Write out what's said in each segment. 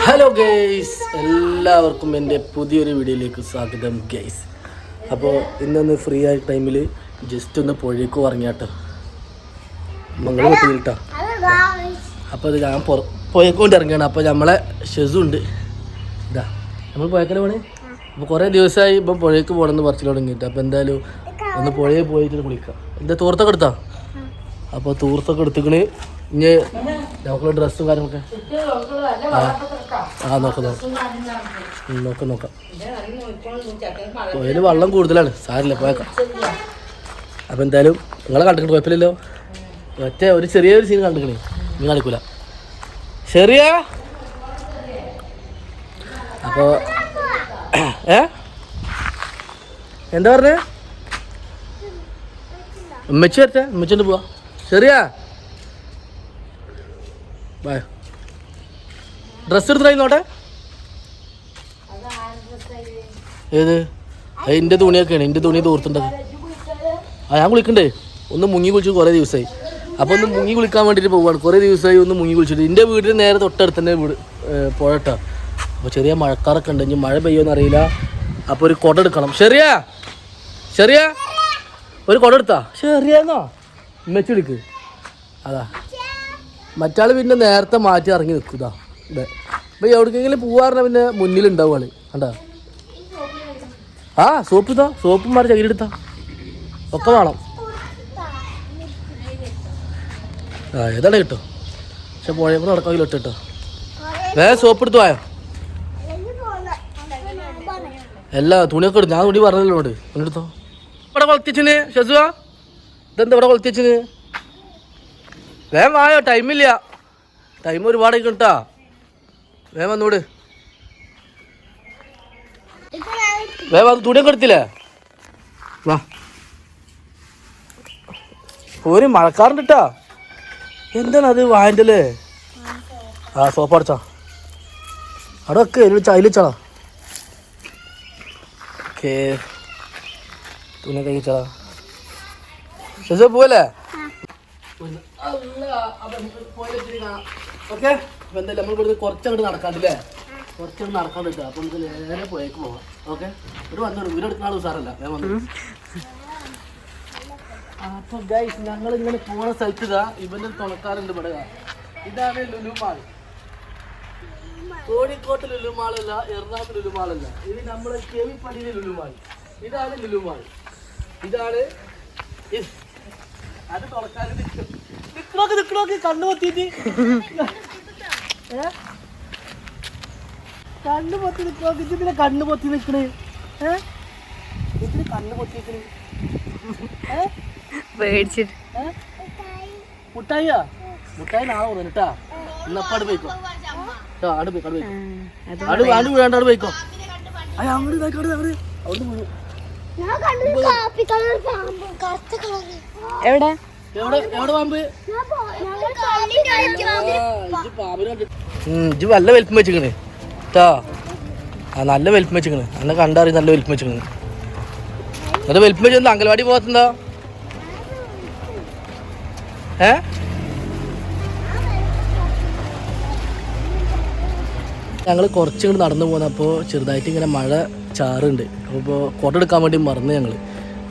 Hello guys എല്ലാവർക്കും എന്റെ പുതിയൊരു വീഡിയോയിലേക്ക് സ്വാഗതം ഗെയ്സ് അപ്പോൾ ഇന്നൊന്ന് ഫ്രീ ആയ ടൈമിൽ ജസ്റ്റ് ഒന്ന് പുഴയ്ക്ക് പറഞ്ഞാട്ടോ മംഗള കുട്ടിയിട്ടാ അപ്പോൾ ഇത് ഞാൻ പുറ പുഴക്കൊണ്ട് ഇറങ്ങിയാണ് അപ്പോൾ നമ്മളെ ഷെസു ഉണ്ട്. ഇതാ. നമ്മൾ പുഴക്കല പോണേ? അപ്പോൾ കുറേ ദിവസമായി ഇപ്പം പുഴയ്ക്ക് പോകണമെന്ന് പറിച്ചു തുടങ്ങിയിട്ട്. അപ്പോൾ എന്തായാലും ഒന്ന് പുഴയിൽ പോയിട്ട് കുളിക്കാം. എന്താ തൂർത്തൊക്കെ എടുത്താ? അപ്പോൾ തൂർത്തൊക്കെ എടുത്തിക്കണ്. ഇനി നമുക്ക് ഡ്രസ്സും കാര്യങ്ങളൊക്കെ. ആ നോക്കാം നോക്കാം. നോക്കാം നോക്കാം. പുഴയിൽ വെള്ളം കൂടുതലാണ്. സാരില്ല പോയേക്കാം. അപ്പം എന്തായാലും നിങ്ങളെ കണ്ടിട്ട് കുഴപ്പമില്ലല്ലോ? ഒറ്റ ഒരു ചെറിയൊരു സീൻ കണ്ടിക്കണേ നീ കാണിക്കൂല. ചെറിയ? അപ്പോൾ ഏ? എന്താ പറഞ്ഞേ? ഉമ്മച്ചു വരട്ടെ ഉമ്മച്ചോണ്ട് പോവാ. ചെറിയ? ബൈ ഡ്രസ്സ് എടുത്തിട്ടായി നോട്ടെ ഏത്? എന്റെ തുണിയൊക്കെയാണ്. എന്റെ തുണി തോർത്തുണ്ടത്. ആ ഞാൻ കുളിക്കണ്ടേ. ഒന്ന് മുങ്ങി കുളിച്ചു കുറേ ദിവസമായി അപ്പോൾ ഒന്ന് മുങ്ങി കുളിക്കാൻ വേണ്ടിയിട്ട് പോവാണ്. കുറേ ദിവസമായി ഒന്ന് മുങ്ങി കുളിച്ചിട്ട്. എന്റെ വീടിന് നേരെ തൊട്ടടുത്ത് തന്നെ വീട് പുഴട്ടാ. അപ്പോൾ ചെറിയ മഴക്കാറൊക്കെ ഉണ്ട്. ഇനി മഴ പെയ്യുമെന്ന് അറിയില്ല അപ്പോൾ ഒരു കുട എടുക്കണം. ശരിയാ ശരിയാ ഒരു കുട എടുത്താ? ശരിയാന്നോ മെച്ചെടുക്ക് അതാ. മറ്റാൾ പിന്നെ നേരത്തെ മാറ്റി ഇറങ്ങി നിൽക്കുതാ ഇതെ ഇപ്പം എവിടേക്കെങ്കിലും പോവാറിന പിന്നെ മുന്നിലുണ്ടാവും ആൾ. കണ്ടാ? ആ സോപ്പ് ഇതാ സോപ്പ് മാറി ചകിരിടുത്താ. ഒക്കെ വേണം. ആ ഏതാണ് കിട്ടോ. പക്ഷെ പുഴയപ്പോൾ നടക്കാമെങ്കിലും ഇട്ട് കേട്ടോ വേഗം സോപ്പ് എടുത്തു പോയോ? അല്ല തുണിയൊക്കെ എടുത്തു ഞാൻ തുണി പറഞ്ഞല്ലോ ഉണ്ട് എടുത്തോ ഇവിടെ കൊളത്തിച്ചിന് ഷസുവാ? ഇതെന്താ ഇവിടെ കൊളത്തിച്ചിന് വേഗം വായോ ടൈമില്ല. ടൈം ഒരുപാട് കിട്ടാ വേഗം വന്നൂട്. വേഗം വന്ന് തുണിയൊക്കെ എടുത്തില്ലേ? വാ. ഒരു മഴക്കാറുണ്ട് കേട്ടാ എന്താണ് അത് വാന്റെ ആ സോപ്പ് അടച്ചാ. അവിടെ ഒക്കെ അതിലിച്ചാ ഓക്കേ. തുണി കഴിച്ചാ ശേഷം പോവല്ലേ? ഓക്കെ അപ്പൊ എന്തായാലും നമ്മൾ ഇവിടുന്ന് കുറച്ചങ്ങോട്ട് നടക്കാണ്ടല്ലേ കുറച്ചങ്ങോട്ട് നടക്കാൻ പറ്റുക അപ്പൊ നമുക്ക് നേരെ പോയേക്ക് പോവാം. ഓക്കെ ഒരു വന്നു വീട് എടുക്കുന്ന ആൾ ഉസാറല്ല. ഞാൻ വന്നു അപ്പൊ ഗൈസ് ഞങ്ങൾ ഇങ്ങനെ പോണ സ്ഥലത്ത് ഇതാ ഇവന്റെ ഒരു തുണക്കാരുണ്ട് ഇവിടെ. ഇതാണ് ലുലുമാൾ. കോഴിക്കോട്ട് ലുലുമാളല്ല എറണാകുളം ലുലുമാളല്ല. ഇത് നമ്മളെ കെവിപ്പടിയിലെ ലുലുമാൾ. ഇതാണ് ലുലുമാൾ. ഇതാണ് ഇത്. അത് തുറക്കാനും നിക്കണോക്ക് നിക്കണോക്ക് കണ്ണു പൊത്തി നിക്കണോക്ക്. ഇത് പിന്നെ കണ്ണു പൊത്തി നിക്കണ്. ഏ? ഇതിന് കണ്ണു പൊത്തി നിക്കണ് ഏ? പേടിച്ചിട്ട്. ഏ? മുട്ടായിയാ? മുട്ടായി നാളെ വന്നു കേട്ടാ ഇന്നപ്പാട് പോയിക്കോ. ആട് പോയിക്കോ ആട് പോയിക്കോ. ആട് ആട് പോയിക്കോ. അയ്യ അങ്ങോട്ട് അങ്ങോട്ട് അങ്ങോട്ട് അവിടെ എവിടെ? എവിടെ? എവിടെ പാമ്പ്? ഇജ്ജ് നല്ല വലിപ്പം വെച്ചിക്കണ് കേട്ടോ ആ നല്ല വലിപ്പം വെച്ചിക്കണ് അന്നെ കണ്ടറിയും നല്ല വലിപ്പം വെച്ചിക്കണ് എന്നിട്ട് വലിപ്പം വെച്ചെന്താ അംഗൻവാടി പോകത്തുണ്ടോ ഏ? ഞങ്ങൾ കുറച്ചുകൂടി നടന്നു പോകുന്നപ്പോൾ ചെറുതായിട്ട് ഇങ്ങനെ മഴ ചാറുണ്ട്. അപ്പോൾ കുട എടുക്കാൻ വേണ്ടി മറന്നു ഞങ്ങൾ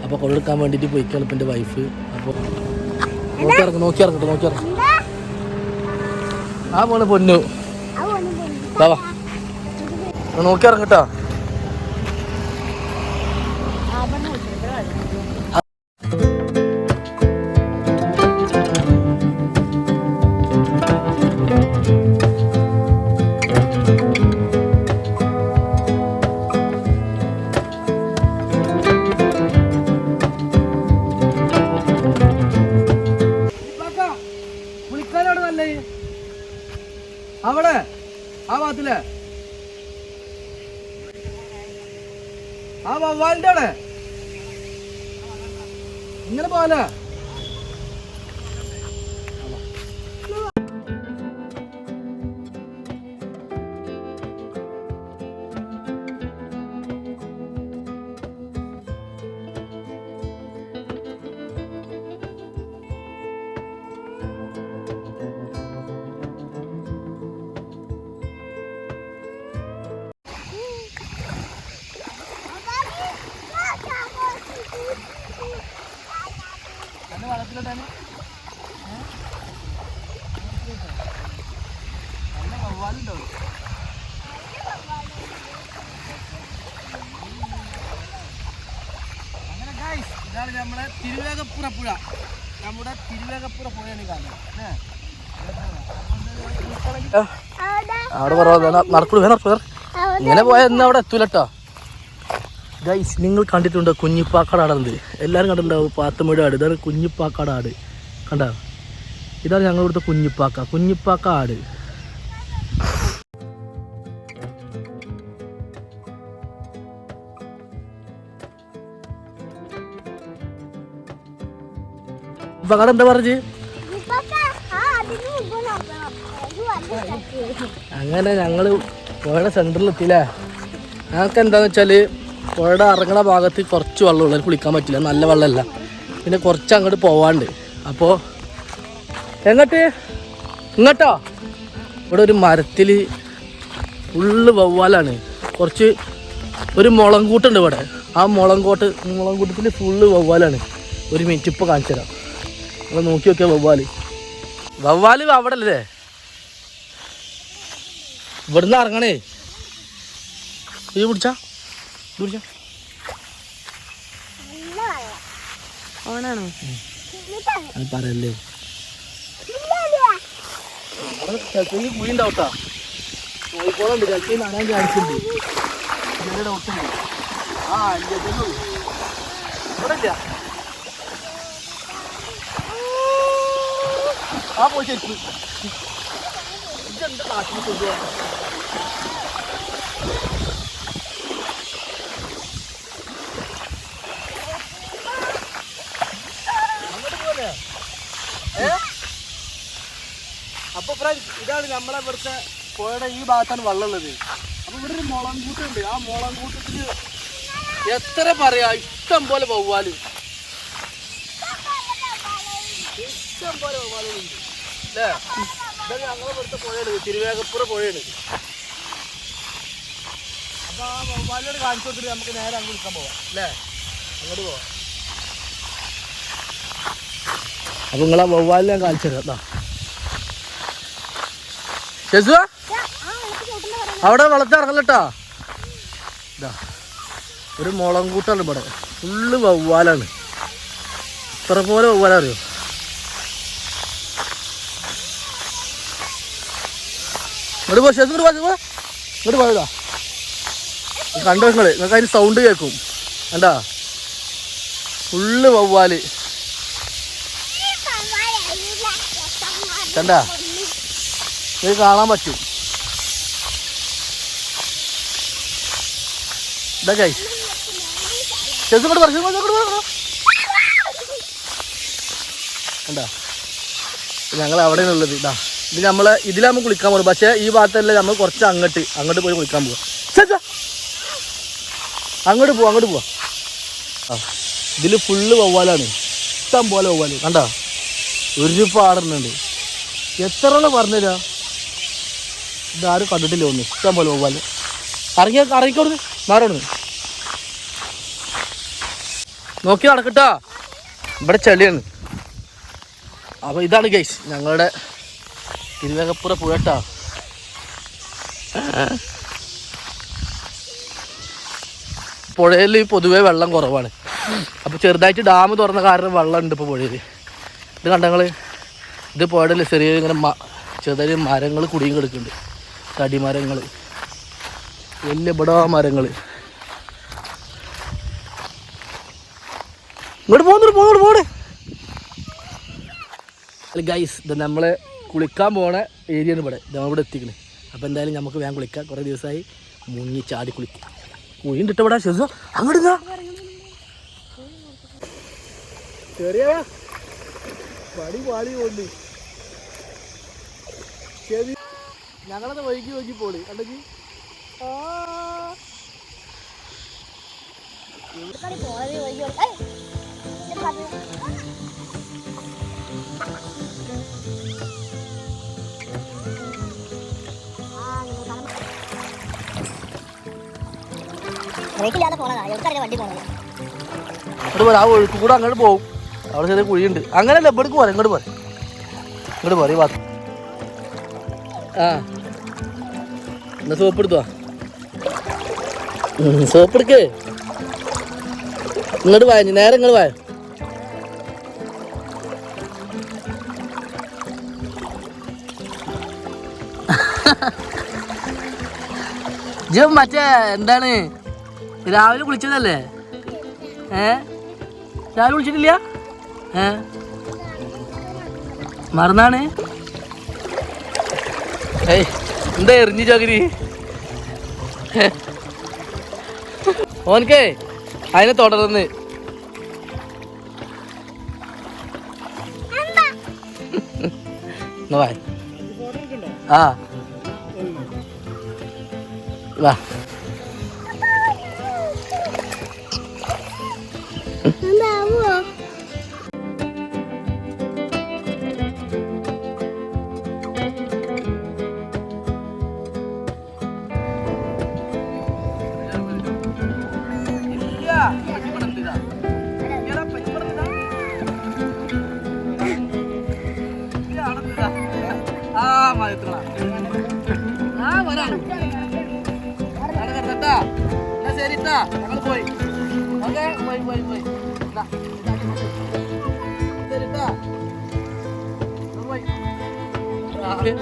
അപ്പോൾ കുട എടുക്കാൻ വേണ്ടിയിട്ട് പോയിക്കാണ് ഇപ്പം എന്റെ വൈഫ് അപ്പോൾ നോക്കി ഇറങ്ങും നോക്കി ഇറങ്ങട്ടെ നോക്കി ഇറങ്ങും. ആ പോണ പൊന്നു. നോക്കി ഇറങ്ങട്ടാ ആ ഭാഗത്തില്ലേ ആ വവ്വാലിന്റെ അവിടെ? ഇങ്ങനെ പോവാലേ വെള്ളമിടാൻ നല്ല വവ്വാലുണ്ടോ? അങ്ങനെ ഗൈസ് ഇതാണ് നമ്മുടെ തിരുവേഗപ്പുറ പുഴ. നമ്മുടെ തിരുവേഗപ്പുറ പുഴയാണ് കാണുന്നത്. അവിടെ നടക്കുള്ളൂ അവിടെ ഇങ്ങനെ പോയാൽ ഇന്ന് അവിടെ എത്തൂലട്ടോ ഗൈസ് നിങ്ങൾ കണ്ടിട്ടുണ്ടോ കുഞ്ഞിപ്പാക്കാട് ആടുന്നത് എല്ലാവരും കണ്ടിട്ടുണ്ടാവും പാത്തമ്മയുടെ ആട്. ഇതാണ് കുഞ്ഞിപ്പാക്കാട് ആട്. കണ്ട? ഇതാണ് ഞങ്ങൾ ഇവിടുത്തെ കുഞ്ഞിപ്പാക്ക. കുഞ്ഞിപ്പാക്ക ആട്. ഇപ്പൊ എന്താ പറഞ്ഞ്. അങ്ങനെ ഞങ്ങൾ പുഴയുടെ സെന്ററിൽ എത്തിയില്ലേ? ഞങ്ങൾക്ക് എന്താന്ന് വെച്ചാൽ പുഴയുടെ ഇറങ്ങണ ഭാഗത്ത് കുറച്ച് വെള്ളമുള്ളൂ. അതിൽ കുളിക്കാൻ പറ്റില്ല. നല്ല വെള്ളമല്ല. പിന്നെ കുറച്ച് അങ്ങോട്ട് പോവാണ്ട്. അപ്പോൾ എങ്ങോട്ട്? ഇങ്ങോട്ടോ? ഇവിടെ ഒരു മരത്തിൽ ഫുള്ള് വവ്വാലാണ്. കുറച്ച് ഒരു മുളം കൂട്ടുണ്ട് ഇവിടെ. ആ മുളം കോട്ട് മുളം കൂട്ടത്തിൽ ഫുള്ള് വവ്വാലാണ്. ഒരു മിനിറ്റ് ഇപ്പോൾ കാണിച്ചു തരാം. നമ്മൾ നോക്കി നോക്കിയാൽ വവ്വാൽ വവ്വാൽ അവിടെ അല്ലേ ഇവിടുന്ന് ഇറങ്ങണേ. ഇത് പിടിച്ചാ? വെള്ളം. ഓണാണോ? അത് പറയല്ലേ? കുഴി ഉണ്ടാവട്ടാ കോഴിക്കോടുണ്ട് ചിലപ്പോൾ നനാൻ ചാൻസുണ്ട് ചെറിയ ഡൗട്ടുണ്ട് ആ ഇല്ല ഇതന്നെ ഉള്ളൂ. ഇവിടെ ഇല്ല ആ പോയി ശരിക്കും. ഇതെന്താ കാട്ടിൽ കൊണ്ടുപോകാൻ അങ്ങോട്ട് പോലെ ഏ അപ്പൊ ഫ്രണ്ട്സ് ഇതാണ് നമ്മളെ ഇവിടുത്തെ പുഴയുടെ ഈ ഭാഗത്താണ് വെള്ളമുള്ളത് അപ്പൊ ഇവിടെ ഒരു മുളം കൂട്ടുണ്ട് ആ മുളം കൂട്ടത്തിൽ എത്ര പറയാ? ഇഷ്ടം പോലെ വവ്വാൽ. ഇഷ്ടം പോലെ വവ്വാലുകളുണ്ട് അല്ലേ ഇതാണ് ഞങ്ങളെ ഇവിടുത്തെ പുഴയാണ്. തിരുവേഗപ്പുറ പുഴയാണ്. അപ്പൊ ആ വവ്വാലിനോട് കാണിച്ചു കൊടുത്തിട്ട് നമുക്ക് നേരെ അങ്ങ് വിളിക്കാൻ പോവാം. അല്ലേ അങ്ങോട്ട് പോവാം. അപ്പൊ നിങ്ങളെ വവ്വാലിനെ കാണിച്ചു തരാം. പറയുന്നത് അവിടെ വളർത്തിറങ്ങലട്ടാ? ഇതാ ഒരു മുളം കൂട്ടാണ് ഇവിടെ. ഫുള്ള് വവ്വാലാണ്. ഇത്ര പോലെ വവ്വാലാ അറിയോ? ഇങ്ങോട്ട് പോ ശേഷം ഇങ്ങോട്ട് പോ ഇങ്ങോട്ട് പോയതാ കണ്ടോ നിങ്ങൾ? നിങ്ങൾക്ക് അതിന് സൗണ്ട് കേൾക്കും. എന്താ ഫുള്ള് വവ്വാൽ. കണ്ടാ? ഇത് കാണാൻ പറ്റും. ഇതൊക്കെ ചെസ് കൊണ്ട് പറഞ്ഞു കണ്ടാ? ഞങ്ങൾ അവിടെയാണ് ഉള്ളത് ഇതാ. ഇത് നമ്മളെ ഇതിലാകുമ്പോൾ നമ്മൾ കുളിക്കാൻ പോകും പക്ഷേ ഈ ഭാഗത്തല്ല നമ്മൾ കുറച്ച് അങ്ങോട്ട് അങ്ങോട്ട് പോയി കുളിക്കാൻ പോവാം. അങ്ങോട്ട് പോവാം അങ്ങോട്ട് പോവാ. ആ ഇതിൽ ഫുള്ള് വവ്വാലാണ്. ഇഷ്ടം പോലെ വവ്വാൽ. കണ്ടാ? ഒരുപാടെണ്ണുണ്ട് എത്ര എണ്ണം ഇതാരും കണ്ടിട്ടില്ല ഒന്ന്. ഇഷ്ടം പോലെ വവ്വാൽ ഇറങ്ങി ഇറങ്ങിക്കോടുന്ന്. മാറോടുന്ന്. നോക്കി നടക്കട്ടോ. ഇവിടെ ചെളിയാണ്. അപ്പോൾ ഇതാണ് ഗൈസ് ഞങ്ങളുടെ തിരുവേഗപ്പുറ പുഴട്ടാ പുഴയിൽ പൊതുവെ വെള്ളം കുറവാണ്. അപ്പോൾ ചെറുതായിട്ട് ഡാം തുറന്ന കാരണം വെള്ളം ഉണ്ട് ഇപ്പോൾ പുഴയിൽ ഇത് കണ്ടങ്ങൾ ഇത് പുഴയിൽ ചെറിയ ഇങ്ങനെ ചെറുതായി മരങ്ങൾ കുടിയും കിടക്കുന്നുണ്ട്. തടിമരങ്ങൾ. വലിയ ബടാ മരങ്ങൾ ഇങ്ങോട്ട് പോകുന്നുണ്ട് പോകോട്ട് പോണ് അല്ല ഗൈസ് ഇത് നമ്മളെ കുളിക്കാൻ പോണ ഏരിയ ഇവിടെ. നമ്മളിവിടെ എത്തിക്കണേ. അപ്പോൾ എന്തായാലും നമുക്ക് വേഗം കുളിക്കാം. കുറേ ദിവസമായി മുങ്ങി ചാടി കുളിക്കും. കുഴിണ്ട് ഇട്ടപ്പെടാ ഇവിടെ ശേഷം അങ്ങോട്ട് ചെറിയ പടി പാടി കൊണ്ട് ശരി ഞങ്ങളത് വൈകി വൈകി പോളി. അല്ലെങ്കിൽ ബ്രേക്കില്ലാതെ പോണതാ. എവിടെക്കറിയാം വണ്ടി പോണത്? അങ്ങോട്ട് പോരാ. ആ ഒഴുക്ക് കൂടെ അങ്ങോട്ട് പോകും അവിടെ ചെറിയ കുഴിയുണ്ട്. അങ്ങനെ ഇവിടേക്ക് പോരാ. ഇങ്ങോട്ട് പോരെ. ഇങ്ങോട്ട് പോരെ ഈ ഭാഗത്ത്. ആ. എന്നാ സോപ്പ് എടുത്തുവാ സോപ്പ് എടുക്കേ. ഇങ്ങോട്ട് വായ നേരെ ഇങ്ങോട്ട് വായ മറ്റേ എന്താണ്? രാവിലെ കുളിച്ചതല്ലേ? ഏ? രാവിലെ കുളിച്ചിട്ടില്ല? ഏ? മറന്നാണ്? ഏയ് എന്താ എറിഞ്ഞു ചകിരി? ഓനക്കേ അതിനെ തുടർന്ന്. ആ. വാ.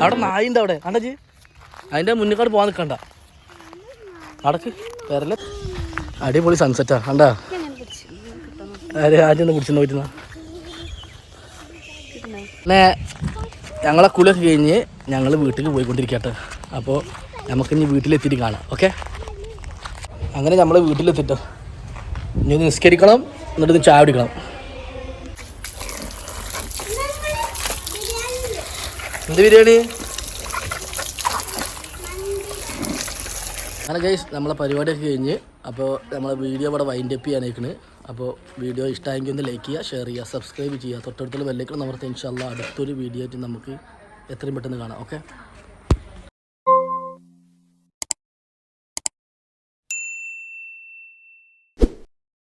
അവിടെ നായിണ്ട് അവിടെ. കണ്ടജി അതിന്റെ മുന്നേക്കാട് പോവാൻ നിൽക്കണ്ട നടക്ക് വരല. അടിപൊളി സൺസെറ്റാ കണ്ടാ? അരെ ആദ്യം കുടിച്ചു പിന്നെ ഞങ്ങളെ കുലൊക്കെ കഴിഞ്ഞ് ഞങ്ങൾ വീട്ടിൽ പോയിക്കൊണ്ടിരിക്കട്ടെ. അപ്പോൾ നമുക്ക് ഇനി വീട്ടിലെത്തിയിട്ട് കാണാം ഓക്കെ? അങ്ങനെ നമ്മൾ വീട്ടിലെത്തിട്ടോ. ഇനി ഒന്ന് നിസ്കരിക്കണം എന്നിട്ട് ചായ കുടിക്കണം. എന്ത് ബിരിയാണി? അങ്ങനെ ഗൈസ് നമ്മളെ പരിപാടിയൊക്കെ കഴിഞ്ഞ് അപ്പോൾ നമ്മളെ വീഡിയോ ഇവിടെ വൈൻഡ് അപ്പ് ചെയ്യാനേക്കണ് അപ്പോൾ വീഡിയോ ഇഷ്ടമായെങ്കിൽ ഒന്ന് ലൈക്ക് ചെയ്യുക ഷെയർ ചെയ്യുക സബ്സ്ക്രൈബ് ചെയ്യുക. തൊട്ടടുത്തുള്ള ബെല്ലേക്കണം നമ്മുടെ ഇൻഷാല്ല അടുത്തൊരു വീഡിയോ ആയിട്ട് നമുക്ക് എത്രയും പെട്ടെന്ന് കാണാം. ഓക്കെ